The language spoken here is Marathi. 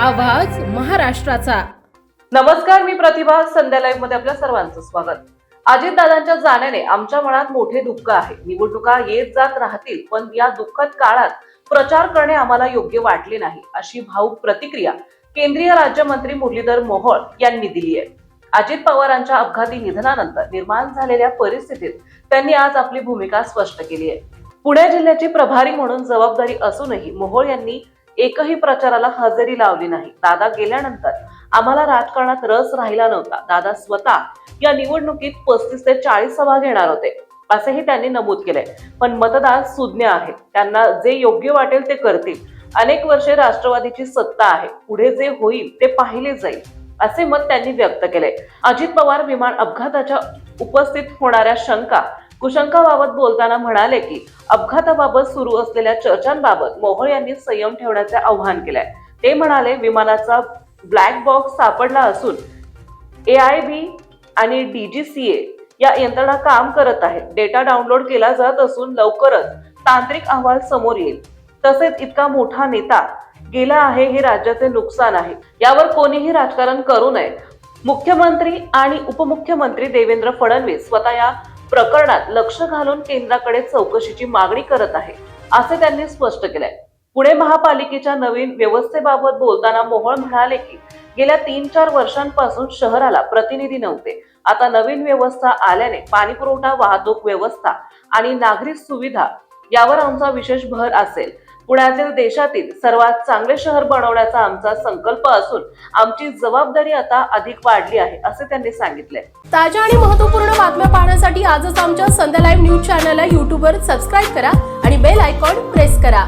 आवाज महाराष्ट्राचा. नमस्कार मी प्रतिभा. संध्या लाईव्हमध्ये आपल्या सर्वांचं स्वागत. अजितदादांच्या जाण्याने आमच्या मनात मोठे दुःख आहे. निवडणुका येत जात राहतील पण या दुःखद काळात प्रचार करणे आम्हाला योग्य वाटले नाही अशी भाऊक प्रतिक्रिया केंद्रीय राज्यमंत्री मुरलीधर मोहोळ यांनी दिली आहे. अजित पवारांच्या अपघाती निधनानंतर निर्माण झालेल्या परिस्थितीत त्यांनी आज आपली भूमिका स्पष्ट केली आहे. पुणे जिल्ह्याची प्रभारी म्हणून जबाबदारी असूनही मोहोळ यांनी एकही प्रचाराला हजेरी लावली नाही. दादा गेल्यानंतर आम्हाला राजकारणात रस राहिला नव्हता. दादा स्वतः या निवडणुकीत पस्तीस ते चाळीस सभा घेणार होते. असेही त्यांनी नमूद केले पण मतदार सुज्ञ आहेत. त्यांना जे योग्य वाटेल ते करतील. अनेक वर्षे राष्ट्रवादीची सत्ता आहे. पुढे जे होईल ते पाहिले जाईल असे मत त्यांनी व्यक्त केले अजित पवार विमान अपघाताच्या उपस्थित होणाऱ्या शंका कुशंकाबाबत बोलताना म्हणाले की अपघाताबाबत सुरू असलेल्या चर्चांबाबत मोहोळ यांनी संयम ठेवण्याचे आवाहन केले ते म्हणाले विमानाचा ब्लॅक बॉक्स सापडला असून ए आय बी आणि डीजीसीए या यंत्रणा काम करत आहेत. डेटा डाउनलोड केला जात असून लवकरच तांत्रिक अहवाल समोर येईल. तसेच इतका मोठा नेता गेला आहे हे राज्याचे नुकसान आहे. यावर कोणीही राजकारण करू नये. मुख्यमंत्री आणि उपमुख्यमंत्री देवेंद्र फडणवीस स्वतः या प्रकरणात लक्ष घालून केंद्राकडे चौकशीची मागणी करत आहे असे त्यांनी स्पष्ट केलंय. पुणे महापालिकेच्या नवीन व्यवस्थेबाबत बोलताना मोहोळ म्हणाले की गेल्या तीन चार वर्षांपासून शहराला प्रतिनिधी नव्हते. आता नवीन व्यवस्था आल्याने पाणीपुरवठा वाहतूक व्यवस्था आणि नागरिक सुविधा यावर आमचा विशेष भर असेल. पुण्यातील देशातील सर्वात चांगले शहर बनवण्याचा आमचा संकल्प असून आमची जबाबदारी आता अधिक वाढली आहे असे त्यांनी सांगितले. ताज्या आणि महत्त्वपूर्ण बातम्या पाहण्यासाठी आजच आमच्या संध्या लाईव्ह न्यूज चॅनलला युट्यूबवर सबस्क्राईब करा आणि बेल आयकॉन प्रेस करा.